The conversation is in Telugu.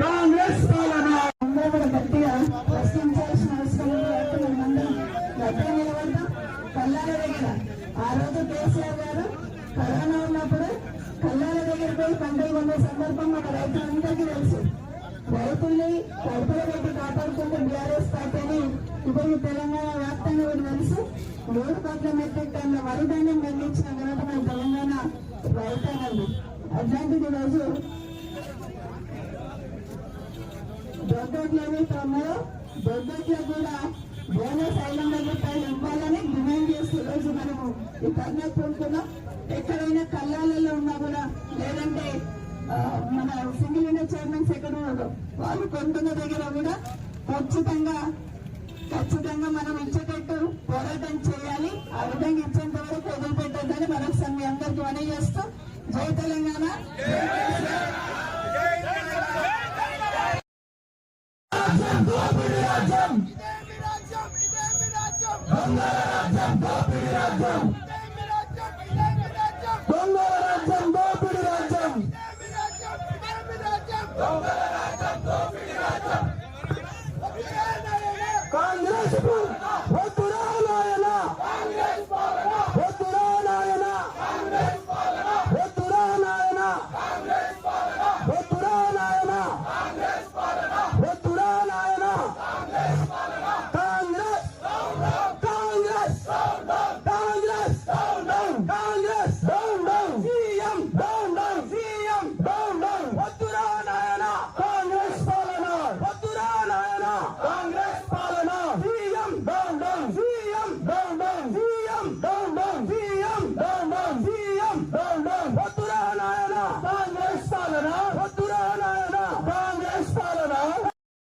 కాంగ్రెస్ పాలన అందరూ గట్టిగా దగ్గర ఆ రోజు కేసీఆర్ గారు కరోనా ఉన్నప్పుడు కల్లాల దగ్గర పోయి పండుగ సందర్భం మన రైతులందరికీ తెలుసు రైతుల్ని కడుపులో పెట్టి కాపాడుకుంటే బీఆర్ఎస్ పార్టీని ఇప్పుడు తెలంగాణ వ్యాప్తంగా తెలుసు. మూడు కోట్ల మెట్రిక్ టన్ల వరి ధాన్యం పండించిన ఘనత మన తెలంగాణ రైతానండి అట్లాంటిది రోజు దొడ్డట్లు ఏవైతే ఉన్నాయో కూడా బోనస్ ఐదు వందల రూపాయలు ఇవ్వాలని డిమాండ్ చేస్తూ రోజు మనము ఈ ధర్నా కోరుతున్నాం. ఎక్కడైనా కళ్ళాలలో ఉన్నా కూడా లేదంటే మన సింగిల్ ఇండియా చైర్మన్స్ ఎక్కడ ఉన్నారో? వాళ్ళు కొంటున్న దగ్గర కూడా ఖచ్చితంగా ఖచ్చితంగా మనం ఇచ్చేటట్టు పోరాటం చేయాలి. ఆ విధంగా ఇచ్చేంత వరకు వదిలిపెట్టద్దని మరొకసారి మీ అందరికీ మనవి చేస్తూ జై తెలంగాణ. కాంగ్రెస్